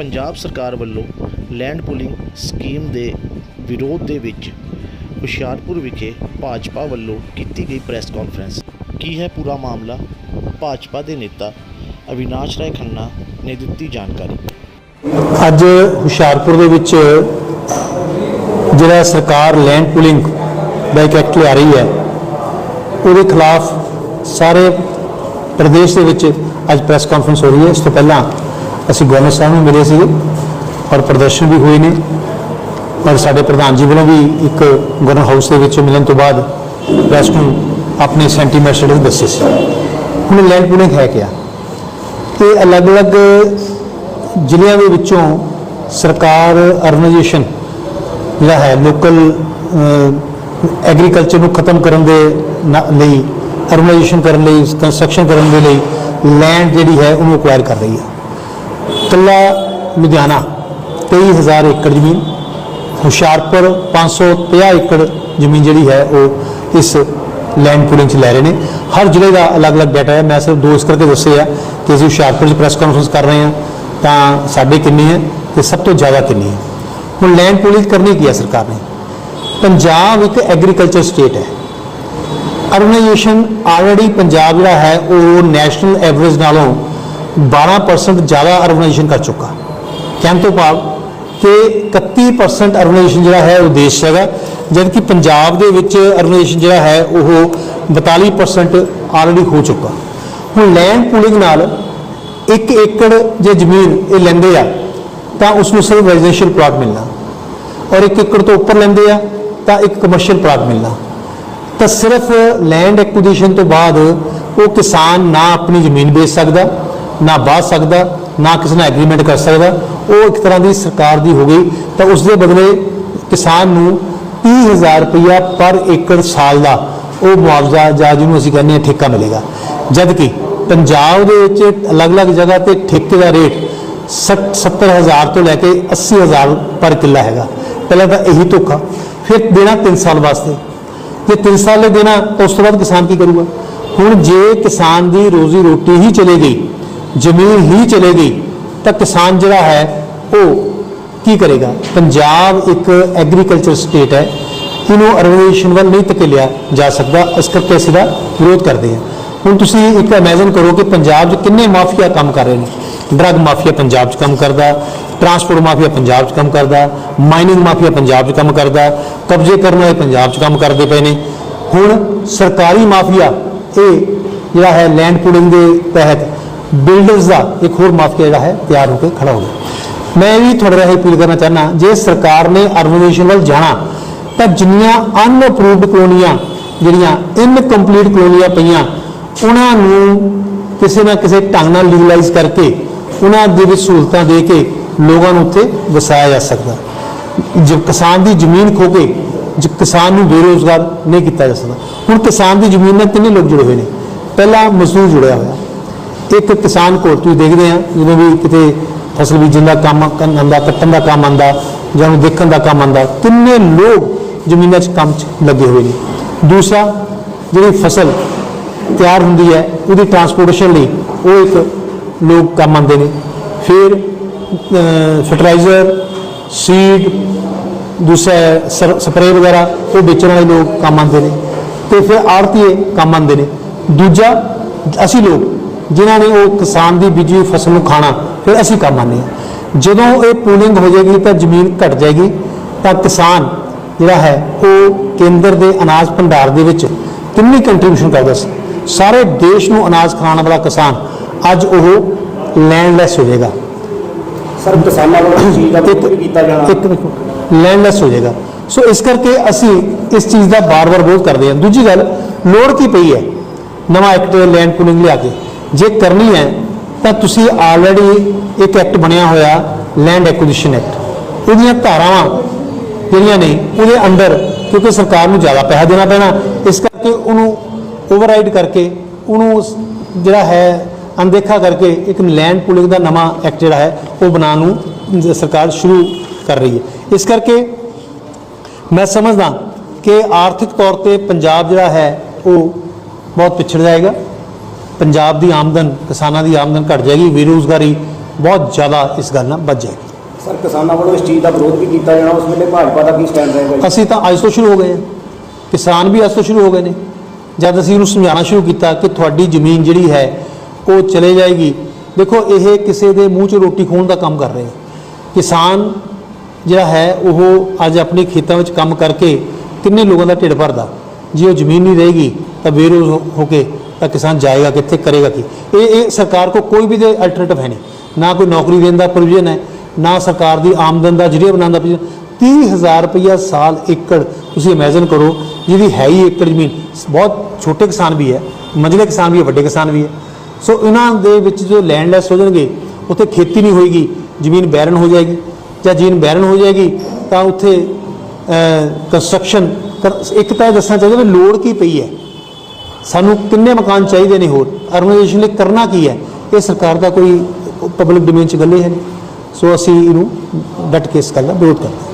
ਪੰਜਾਬ ਸਰਕਾਰ ਵੱਲੋਂ land pooling scheme ਦੇ ਵਿਰੋਧ ਦੇ ਵਿੱਚ ਹੁਸ਼ਿਆਰਪੁਰ ਵਿਖੇ ਭਾਜਪਾ ਵੱਲੋਂ ਕੀਤੀ ਗਈ ਪ੍ਰੈਸ ਕਾਨਫਰੰਸ ਕੀ ਹੈ ਪੂਰਾ ਮਾਮਲਾ? ਭਾਜਪਾ ਦੇ ਨੇਤਾ ਅਵਿਨਾਸ਼ ਰਾਏ ਖੰਨਾ ਨੇ ਦਿੱਤੀ ਜਾਣਕਾਰੀ। ਅੱਜ ਹੁਸ਼ਿਆਰਪੁਰ ਦੇ ਵਿੱਚ ਜਿਹੜਾ ਸਰਕਾਰ ਲੈਂਡ ਪੂਲਿੰਗ ਦਾ ਇੱਕ ਐਕਟ ਲਿਆ ਰਹੀ ਹੈ, ਉਹਦੇ ਖਿਲਾਫ ਸਾਰੇ ਪ੍ਰਦੇਸ਼ ਦੇ ਵਿੱਚ ਅੱਜ ਪ੍ਰੈਸ ਕਾਨਫਰੰਸ ਹੋ ਰਹੀ ਹੈ। ਇਸ ਤੋਂ ਪਹਿਲਾਂ ਅਸੀਂ ਗਵਰਨਰ ਸਾਹਿਬ ਨੂੰ ਮਿਲੇ ਸੀਗੇ ਔਰ ਪ੍ਰਦਰਸ਼ਨ ਵੀ ਹੋਏ ਨੇ। ਔਰ ਸਾਡੇ ਪ੍ਰਧਾਨ ਜੀ ਵੱਲੋਂ ਵੀ ਇੱਕ ਗਵਰਨਰ ਹਾਊਸ ਦੇ ਵਿੱਚ ਮਿਲਣ ਤੋਂ ਬਾਅਦ ਪ੍ਰੈਸ ਨੂੰ ਆਪਣੇ ਸੈਂਟੀਮੈਂਟਸ ਜਿਹੜੇ ਦੱਸੇ ਸੀ। ਹੁਣ ਲੈਂਡ ਪੂਲਿੰਗ ਹੈ ਕਿਆ? ਇਹ ਅਲੱਗ-ਅਲੱਗ ਜ਼ਿਲ੍ਹਿਆਂ ਦੇ ਵਿੱਚੋਂ ਸਰਕਾਰ ਅਰਬਨਾਈਜੇਸ਼ਨ ਜਿਹੜਾ ਹੈ ਲੋਕਲ ਐਗਰੀਕਲਚਰ ਨੂੰ ਖਤਮ ਕਰਨ ਦੇ ਨਾ- ਲਈ ਅਰਬਨਾਈਜੇਸ਼ਨ ਕਰਨ ਲਈ ਕੰਸਟਰਕਸ਼ਨ ਕਰਨ ਦੇ ਲਈ ਲੈਂਡ ਜਿਹੜੀ ਹੈ ਉਹਨੂੰ ਅਕਵਾਇਰ ਕਰ ਰਹੀ ਹੈ ਕੱਲਾ ਲੁਧਿਆਣਾ 23000 ਏਕੜ ਜ਼ਮੀਨ, ਹੁਸ਼ਿਆਰਪੁਰ 550 ਏਕੜ ਜ਼ਮੀਨ ਜਿਹੜੀ ਹੈ ਉਹ ਇਸ ਲੈਂਡ ਪੂਲਿੰਗ 'ਚ ਲੈ ਰਹੇ ਨੇ। ਹਰ ਜ਼ਿਲ੍ਹੇ ਦਾ ਅਲੱਗ-ਅਲੱਗ ਡਾਟਾ ਹੈ। ਮੈਂ ਸਿਰਫ ਦੋ ਇਸ ਕਰਕੇ ਦੱਸੇ ਆ ਕਿ ਅਸੀਂ ਹੁਸ਼ਿਆਰਪੁਰ 'ਚ ਪ੍ਰੈਸ ਕਾਨਫਰੰਸ ਕਰ ਰਹੇ ਹਾਂ, ਤਾਂ ਸਾਡੇ ਕਿੰਨੇ ਹੈ ਤੇ ਸਭ ਤੋਂ ਜ਼ਿਆਦਾ ਕਿੰਨੇ ਹੈ। ਹੁਣ ਲੈਂਡ ਪੂਲਿੰਗ ਕਰਨੀ ਕੀ ਹੈ ਸਰਕਾਰ ਨੇ? ਪੰਜਾਬ ਇੱਕ ਐਗਰੀਕਲਚਰ ਸਟੇਟ ਹੈ। ਅਰਬਨਾਈਜੇਸ਼ਨ ਆਲਰੇਡੀ ਪੰਜਾਬ ਜਿਹੜਾ ਹੈ, ਉਹ ਨੈਸ਼ਨਲ ਐਵਰੇਜ ਨਾਲੋਂ 12% ਜ਼ਿਆਦਾ ਅਰਬਨਾਈਜੇਸ਼ਨ ਕਰ ਚੁੱਕਾ ਕਹਿਣ ਤੋਂ ਭਾਵ ਕਿ 31% ਅਰਬਨਾਈਜੇਸ਼ਨ ਜਿਹੜਾ ਹੈ ਉਹ ਦੇਸ਼ ਹੈਗਾ ਜਦਕਿ ਪੰਜਾਬ ਦੇ ਵਿੱਚ ਅਰਬਨਾਈਜੇਸ਼ਨ ਜਿਹੜਾ ਹੈ ਉਹ 42% ਆਲਰੇਡੀ ਹੋ ਚੁੱਕਾ ਹੁਣ ਲੈਂਡ ਪੂਲਿੰਗ ਨਾਲ 1 ਏਕੜ ਜੇ ਜ਼ਮੀਨ ਇਹ ਲੈਂਦੇ ਆ ਤਾਂ ਉਸ ਨੂੰ ਸਿਰਫ ਰੈਜ਼ੀਡੈਂਸ਼ੀਅਲ ਪਲਾਟ ਮਿਲਣਾ ਔਰ 1 ਏਕੜ ਤੋਂ ਉੱਪਰ ਲੈਂਦੇ ਆ ਤਾਂ ਇੱਕ ਕਮਰਸ਼ੀਅਲ ਪਲਾਟ ਮਿਲਣਾ ਤਾਂ ਸਿਰਫ ਲੈਂਡ ਐਕੁਜੀਸ਼ਨ ਤੋਂ ਬਾਅਦ ਉਹ ਕਿਸਾਨ ਨਾ ਆਪਣੀ ਜ਼ਮੀਨ ਵੇਚ ਸਕਦਾ ਨਾ ਬਾਹ ਸਕਦਾ, ਨਾ ਕਿਸੇ ਨਾਲ ਐਗਰੀਮੈਂਟ ਕਰ ਸਕਦਾ। ਉਹ ਇੱਕ ਤਰ੍ਹਾਂ ਦੀ ਸਰਕਾਰ ਦੀ ਹੋ ਗਈ। ਤਾਂ ਉਸ ਦੇ ਬਦਲੇ ਕਿਸਾਨ ਨੂੰ 30000 ਰੁਪਇਆ ਪਰ ਏਕੜ ਸਾਲ ਦਾ ਉਹ ਮੁਆਵਜ਼ਾ ਜਾਂ ਜਿਹਨੂੰ ਅਸੀਂ ਕਹਿੰਦੇ ਹਾਂ ਠੇਕਾ ਮਿਲੇਗਾ। ਜਦ ਕਿ ਪੰਜਾਬ ਦੇ ਵਿੱਚ ਅਲੱਗ-ਅਲੱਗ ਜਗ੍ਹਾ ਤੇ ਠੇਕੇ ਦਾ ਰੇਟ 70000 ਤੋਂ ਲੈ ਕੇ 80000 ਪਰ ਕਿੱਲਾ ਹੈਗਾ। ਪਹਿਲਾਂ ਤਾਂ ਇਹੀ ਧੋਖਾ, ਫਿਰ ਦੇਣਾ 3 ਸਾਲ ਵਾਸਤੇ। ਜੇ 3 ਸਾਲ ਲਈ ਦੇਣਾ, ਤਾਂ ਉਸ ਤੋਂ ਬਾਅਦ ਕਿਸਾਨ ਕੀ ਕਰੂਗਾ? ਹੁਣ ਜੇ ਕਿਸਾਨ ਦੀ ਰੋਜ਼ੀ ਰੋਟੀ ਹੀ ਚਲੇ ਗਈ ਜ਼ਮੀਨ ਹੀ ਚਲੇ ਗਈ, ਤਾਂ ਕਿਸਾਨ ਜਿਹੜਾ ਹੈ, ਉਹ ਕੀ ਕਰੇਗਾ? ਪੰਜਾਬ ਇੱਕ ਐਗਰੀਕਲਚਰ ਸਟੇਟ ਹੈ, ਇਹਨੂੰ ਅਰਬਨਾਈਜੇਸ਼ਨ ਵੱਲ ਨਹੀਂ ਧਕੇਲਿਆ ਜਾ ਸਕਦਾ, ਇਸ ਕਰਕੇ ਅਸੀਂ ਦਾ ਵਿਰੋਧ ਕਰਦੇ ਹਾਂ। ਹੁਣ ਤੁਸੀਂ ਇੱਕ ਇਮੇਜਿਨ ਕਰੋ ਕਿ ਪੰਜਾਬ 'ਚ ਕਿੰਨੇ ਮਾਫੀਆ ਕੰਮ ਕਰ ਰਹੇ ਨੇ। ਡਰੱਗ ਮਾਫੀਆ ਪੰਜਾਬ 'ਚ ਕੰਮ ਕਰਦਾ ਟਰਾਂਸਪੋਰਟ ਮਾਫੀਆ ਪੰਜਾਬ 'ਚ ਕੰਮ ਕਰਦਾ ਮਾਈਨਿੰਗ ਮਾਫੀਆ ਪੰਜਾਬ 'ਚ ਕੰਮ ਕਰਦਾ, ਕਬਜ਼ੇ ਕਰਨ ਵਾਲੇ ਪੰਜਾਬ 'ਚ ਕੰਮ ਕਰਦੇ ਪਏ ਨੇ। ਹੁਣ ਸਰਕਾਰੀ ਮਾਫੀਆ, ਇਹ ਜਿਹੜਾ ਹੈ ਲੈਂਡ ਪੂਲਿੰਗ ਦੇ ਤਹਿਤ ਬਿਲਡਰਸ ਦਾ ਇੱਕ ਹੋਰ ਮਾਫੀਆ ਜਿਹੜਾ ਹੈ, ਤਿਆਰ ਹੋ ਕੇ ਖੜਾ ਹੋ ਗਿਆ। ਮੈਂ ਵੀ ਤੁਹਾਡੇ ਰਾਹੀਂ ਅਪੀਲ ਕਰਨਾ ਚਾਹਨਾ ਜੇ ਸਰਕਾਰ ਨੇ ਅਰਬਨਾਈਜੇਸ਼ਨ ਵੱਲ ਜਾਣਾ, ਤਾਂ ਜਿੰਨੀਆਂ ਅਨਅਪਰੂਵਡ ਕਲੋਨੀਆਂ ਜਿਹੜੀਆਂ ਇਨਕੰਪਲੀਟ ਕਲੋਨੀਆਂ ਪਈਆਂ, ਉਹਨਾਂ ਨੂੰ ਕਿਸੇ ਨਾ ਕਿਸੇ ਢੰਗ ਨਾਲ ਲੀਗਲਾਈਜ਼ ਕਰਕੇ ਉਹਨਾਂ ਦੇ ਵਿੱਚ ਸਹੂਲਤਾਂ ਦੇ ਕੇ ਲੋਕਾਂ ਨੂੰ ਉੱਥੇ ਵਸਾਇਆ ਜਾ ਸਕਦਾ। ਜੇ ਕਿਸਾਨ ਦੀ ਜ਼ਮੀਨ ਖੋ ਕੇ, ਜੇ ਕਿਸਾਨ ਨੂੰ ਬੇਰੋਜ਼ਗਾਰ ਨਹੀਂ ਕੀਤਾ ਜਾ ਸਕਦਾ। ਹੁਣ ਕਿਸਾਨ ਦੀ ਜ਼ਮੀਨ ਨਾਲ ਕਿੰਨੇ ਲੋਕ ਜੁੜੇ ਹੋਏ ਨੇ? ਪਹਿਲਾ ਮਜ਼ਦੂਰ ਜੁੜਿਆ ਹੋਇਆ। ਇੱਕ ਕਿਸਾਨ ਕੋਲ ਤੁਸੀਂ ਦੇਖਦੇ ਆ ਜਦੋਂ ਵੀ ਕਿਤੇ ਫਸਲ ਬੀਜਣ ਦਾ ਕੰਮ ਕਰਨ ਆਉਂਦਾ, ਕੱਟਣ ਦਾ ਕੰਮ ਆਉਂਦਾ ਜਾਂ ਉਹਨੂੰ ਦੇਖਣ ਦਾ ਕੰਮ ਆਉਂਦਾ, ਕਿੰਨੇ ਲੋਕ ਜ਼ਮੀਨਾਂ 'ਚ ਕੰਮ 'ਚ ਲੱਗੇ ਹੋਏ ਨੇ। ਦੂਸਰਾ, ਜਿਹੜੀ ਫਸਲ ਤਿਆਰ ਹੁੰਦੀ ਹੈ, ਉਹਦੀ ਟਰਾਂਸਪੋਰਟੇਸ਼ਨ ਲਈ ਉਹ ਇੱਕ ਲੋਕ ਕੰਮ ਆਉਂਦੇ ਨੇ। ਫਿਰ ਫਰਟੀਲਾਈਜ਼ਰ ਸੀਡ ਦੂਸਰਾ ਸਪਰੇਅ ਵਗੈਰਾ, ਉਹ ਵੇਚਣ ਵਾਲੇ ਲੋਕ ਕੰਮ ਆਉਂਦੇ ਨੇ। ਤੇ ਫਿਰ ਆੜਤੀਏ ਕੰਮ ਆਉਂਦੇ ਨੇ। ਦੂਜਾ, ਅਸੀਂ ਲੋਕ ਜਿਨ੍ਹਾਂ ਨੇ ਉਹ ਕਿਸਾਨ ਦੀ ਬੀਜੀ ਫਸਲ ਨੂੰ ਖਾਣਾ ਫਿਰ ਅਸੀਂ ਕੰਮ ਹਾਂ। ਜਦੋਂ ਇਹ ਪੂਲਿੰਗ ਹੋ ਜਾਏਗੀ ਤਾਂ ਜ਼ਮੀਨ ਘਟ ਜਾਏਗੀ ਤਾਂ ਕਿਸਾਨ ਜਿਹੜਾ ਹੈ ਉਹ ਕੇਂਦਰ ਦੇ ਅਨਾਜ ਭੰਡਾਰ ਦੇ ਵਿੱਚ ਕਿੰਨੀ ਕੰਟਰੀਬਿਊਸ਼ਨ ਕਰਦਾ ਸੀ? ਸਾਰੇ ਦੇਸ਼ ਨੂੰ ਅਨਾਜ ਖਿਲਾਉਣ ਵਾਲਾ ਕਿਸਾਨ ਅੱਜ ਉਹ ਲੈਂਡਲੈਸ ਹੋ ਜਾਏਗਾ। ਸਰ ਕਿਸਾਨਾਂ ਵੱਲੋਂ ਚੀਜ਼ ਦਾ ਕੀਤਾ ਜਾਣਾ। ਇੱਕ ਲੈਂਡਲੈਸ ਹੋ ਜਾਏਗਾ। ਸੋ ਇਸ ਕਰਕੇ ਅਸੀਂ ਇਸ ਚੀਜ਼ ਦਾ ਬਾਰ-ਬਾਰ ਵਿਰੋਧ ਕਰਦੇ ਹਾਂ। ਦੂਜੀ ਗੱਲ ਲੋੜ ਕੀ ਪਈ ਹੈ ਨਵਾਂ ਐਕਟ ਲੈਂਡ ਪੂਲਿੰਗ ਲਿਆ ਕੇ? ਜੇ ਕਰਨੀ ਹੈ, ਤਾਂ ਤੁਸੀਂ ਆਲਰੇਡੀ ਇੱਕ ਐਕਟ ਬਣਿਆ ਹੋਇਆ ਲੈਂਡ ਐਕੁਜੀਸ਼ਨ ਐਕਟ ਉਹਦੀਆਂ ਧਾਰਾਵਾਂ ਜਿਹੜੀਆਂ ਨੇ, ਉਹਦੇ ਅੰਦਰ ਕਿਉਂਕਿ ਸਰਕਾਰ ਨੂੰ ਜ਼ਿਆਦਾ ਪੈਸਾ ਦੇਣਾ ਪੈਣਾ, ਇਸ ਕਰਕੇ ਉਹਨੂੰ ਓਵਰਰਾਈਡ ਕਰਕੇ, ਉਹਨੂੰ ਜਿਹੜਾ ਹੈ, ਅਣਦੇਖਾ ਕਰਕੇ ਇੱਕ ਲੈਂਡ ਪੂਲਿੰਗ ਦਾ ਨਵਾਂ ਐਕਟ ਜਿਹੜਾ ਹੈ, ਉਹ ਬਣਾਉਣ ਨੂੰ ਸਰਕਾਰ ਸ਼ੁਰੂ ਕਰ ਰਹੀ ਹੈ। ਇਸ ਕਰਕੇ ਮੈਂ ਸਮਝਦਾ ਕਿ ਆਰਥਿਕ ਤੌਰ ਤੇ ਪੰਜਾਬ ਜਿਹੜਾ ਹੈ, ਉਹ ਬਹੁਤ ਪਿਛੜ ਜਾਏਗਾ। ਪੰਜਾਬ ਦੀ ਆਮਦਨ ਕਿਸਾਨਾਂ ਦੀ ਆਮਦਨ ਘਟ ਜਾਏਗੀ ਬੇਰੁਜ਼ਗਾਰੀ ਬਹੁਤ ਜ਼ਿਆਦਾ ਇਸ ਗੱਲ ਨਾਲ ਬਚ ਜਾਏਗੀ। ਸਰ ਕਿਸਾਨਾਂ ਵੱਲੋਂ ਇਸ ਚੀਜ਼ ਦਾ ਵਿਰੋਧ ਵੀ ਕੀਤਾ ਜਾਣਾ ਉਸ ਵੇਲੇ ਭਾਜਪਾ ਦਾ ਕੀ ਸਟੈਂਡ ਰਹੇਗਾ? ਅਸੀਂ ਤਾਂ ਅੱਜ ਤੋਂ ਸ਼ੁਰੂ ਹੋ ਗਏ ਹਾਂ। ਕਿਸਾਨ ਵੀ ਅੱਜ ਤੋਂ ਸ਼ੁਰੂ ਹੋ ਗਏ ਨੇ। ਜਦ ਅਸੀਂ ਇਹਨੂੰ ਸਮਝਾਉਣਾ ਸ਼ੁਰੂ ਕੀਤਾ ਕਿ ਤੁਹਾਡੀ ਜ਼ਮੀਨ ਜਿਹੜੀ ਹੈ ਉਹ ਚਲੇ ਜਾਏਗੀ। ਦੇਖੋ ਇਹ ਕਿਸੇ ਦੇ ਮੂੰਹ 'ਚ ਰੋਟੀ ਖੋਣ ਦਾ ਕੰਮ ਕਰ ਰਹੇ ਕਿਸਾਨ ਜਿਹੜਾ ਹੈ ਉਹ ਅੱਜ ਆਪਣੇ ਖੇਤਾਂ ਵਿੱਚ ਕੰਮ ਕਰਕੇ ਕਿੰਨੇ ਲੋਕਾਂ ਦਾ ਢਿੱਡ ਭਰਦਾ। ਜੇ ਉਹ ਜ਼ਮੀਨ ਨਹੀਂ ਰਹੇਗੀ ਤਾਂ ਬੇਰੋਜ਼ ਹੋ ਕੇ ਤਾਂ ਕਿਸਾਨ ਜਾਏਗਾ ਕਿੱਥੇ, ਕਰੇਗਾ ਕੀ? ਇਹ ਇਹ ਸਰਕਾਰ ਕੋ ਕੋਈ ਵੀ ਦੇ ਅਲਟਰਨੇਟਿਵ ਹੈ ਨਹੀਂ। ਨਾ ਕੋਈ ਨੌਕਰੀ ਦੇਣ ਦਾ ਪ੍ਰੋਵੀਜ਼ਨ ਹੈ, ਨਾ ਸਰਕਾਰ ਦੀ ਆਮਦਨ ਦਾ ਜਰੀਆ ਬਣਾਉਣ ਦਾ ਪ੍ਰੋਵੀਜ਼ਨ 30000 ਰੁਪਈਆ ਸਾਲ ਏਕੜ ਤੁਸੀਂ ਇਮੇਜਿਨ ਕਰੋ, ਜਿਹਦੀ ਹੈ ਹੀ ਏਕੜ ਜ਼ਮੀਨ। ਬਹੁਤ ਛੋਟੇ ਕਿਸਾਨ ਵੀ ਹੈ, ਮੰਝਲੇ ਕਿਸਾਨ ਵੀ ਹੈ, ਵੱਡੇ ਕਿਸਾਨ ਵੀ ਹੈ। ਸੋ ਇਹਨਾਂ ਦੇ ਵਿੱਚ ਜੋ ਲੈਂਡਲੈਸ ਹੋ ਜਾਣਗੇ, ਉੱਥੇ ਖੇਤੀ ਨਹੀਂ ਹੋਏਗੀ, ਜ਼ਮੀਨ ਬੈਰਨ ਹੋ ਜਾਏਗੀ। ਜਾਂ ਜ਼ਮੀਨ ਬੈਰਨ ਹੋ ਜਾਏਗੀ, ਤਾਂ ਉੱਥੇ ਕੰਸਟਰਕਸ਼ਨ ਇੱਕ ਤਾਂ ਇਹ ਦੱਸਣਾ ਚਾਹੀਦਾ ਵੀ ਲੋੜ ਕੀ ਪਈ ਹੈ। ਸਾਨੂੰ ਕਿੰਨੇ ਮਕਾਨ ਚਾਹੀਦੇ ਨੇ ਹੋਰ? ਅਰਬਨਾਈਜੇਸ਼ਨ ਲਈ ਕਰਨਾ ਕੀ ਹੈ? ਇਹ ਸਰਕਾਰ ਦਾ ਕੋਈ ਪਬਲਿਕ ਡੋਮੇਨ ਚ ਗੱਲੇ ਹੈ ਨਹੀਂ। ਸੋ ਅਸੀਂ ਇਹਨੂੰ ਡਟ ਕੇ ਇਸ ਗੱਲ ਦਾ ਵਿਰੋਧ ਕਰਦੇ